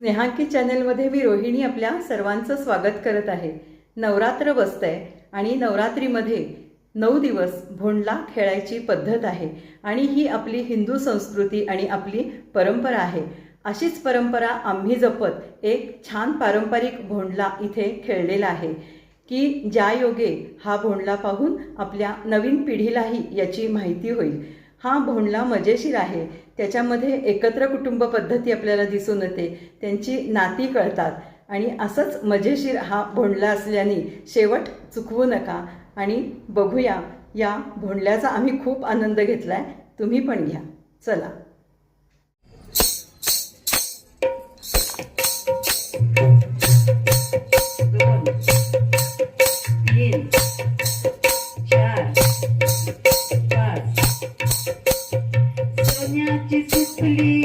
स्नेहांकी चॅनेलमध्ये मी रोहिणी आपल्या सर्वांचं स्वागत करत आहे. नवरात्र बसतंय आणि नवरात्रीमध्ये नऊ दिवस भोंडला खेळायची पद्धत आहे आणि ही आपली हिंदू संस्कृती आणि आपली परंपरा आहे. अशीच परंपरा आम्ही जपत एक छान पारंपरिक भोंडला इथे खेळलेला आहे की ज्या योगे हा भोंडला पाहून आपल्या नवीन पिढीलाही याची माहिती होईल. हा भोंडला मजेशीर आहे. त्याच्यामध्ये एकत्र कुटुंब पद्धती आपल्याला दिसून येते. त्यांची नाती कळतात. आणि असंच मजेशीर हा भोंडला असल्याने शेवट चुकवू नका. आणि बघूया या भोंडल्याचा आम्ही खूप आनंद घेतला आहे तुम्ही पण घ्या. चला.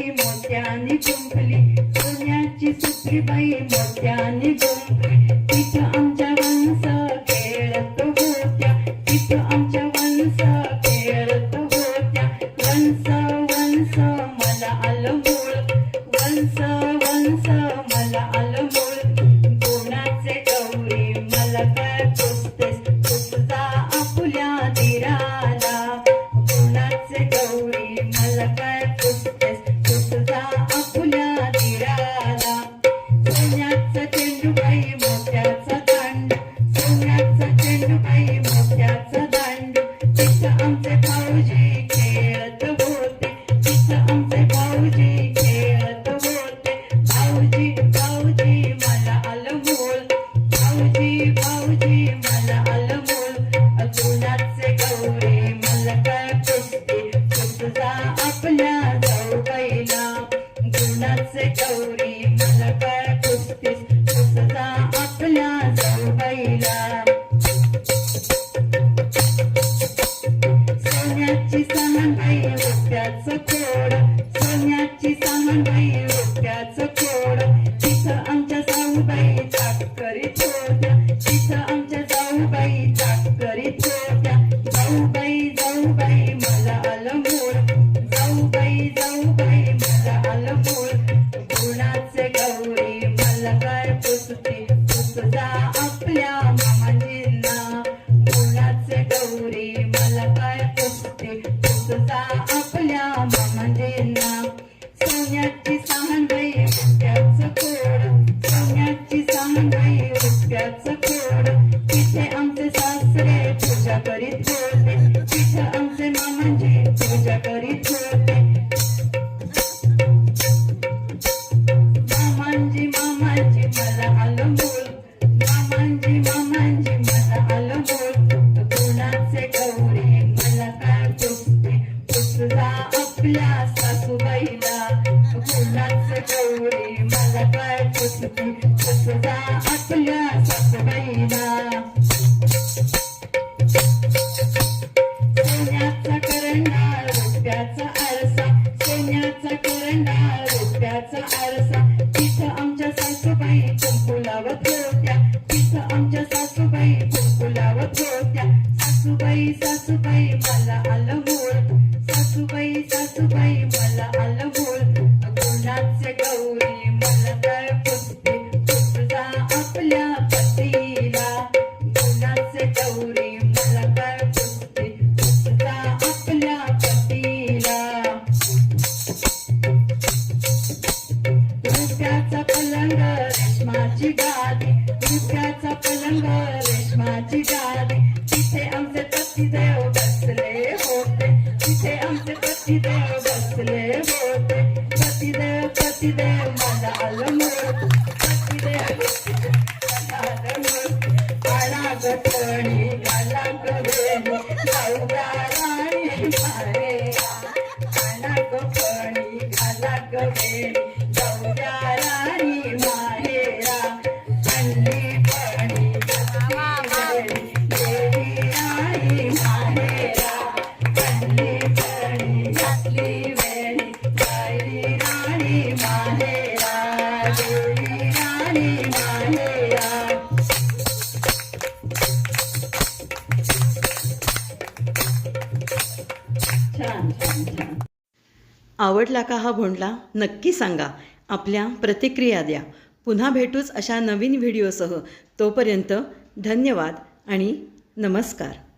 सुपली मोत्याने गुंफली. सोन्याची सुपली बाई मोत्याने गुंफली. तिथं आमच्या वंश खेळत होत्या. तिथं आमच्या वंश खेळत होत्या. वंश वंश मला आलं मूळ. वंश वंश मला आलं मूळ. कोणाचे गौरी मला काय पुसतेस? पुसता आपल्या दिराला. कोणाचे गौरी मला काय पुसते आपल्या आपल्या मामाजींना गुणाचे गौरी मला काय पुसते? पुसता आपल्या मामाजींना सोन्याची सहानबाई रुपयाचं खोड सोन्याची सहानबाई रुपयाचं कोणाचे मला काय आपल्या सासूबाईला. सोन्याचा रुपयाचा आरसा. सोन्याचा रुपयाचा आरसा. तिथं आमच्या सासूबाई कुंकू लावत होत्या. तिथं आमच्या सासूबाई कुंकू लावत होत्या. सासूबाई सासूबाई मला आलं होत सासूबाई सासूबाई मला आलं रेशमाची गादी. रुपयाचा पलंग रेशमाची गादी. तिथे आमचे पतिदेव बसले होते. तिथे आमचे पतिदेव बसले होते. पती देव मला आलं मोड पतिदेव आवडला का हा भोंडला नक्की सांगा. आपल्या प्रतिक्रिया द्या. पुन्हा भेटूच अशा नवीन व्हिडिओसह. तोपर्यंत धन्यवाद आणि नमस्कार.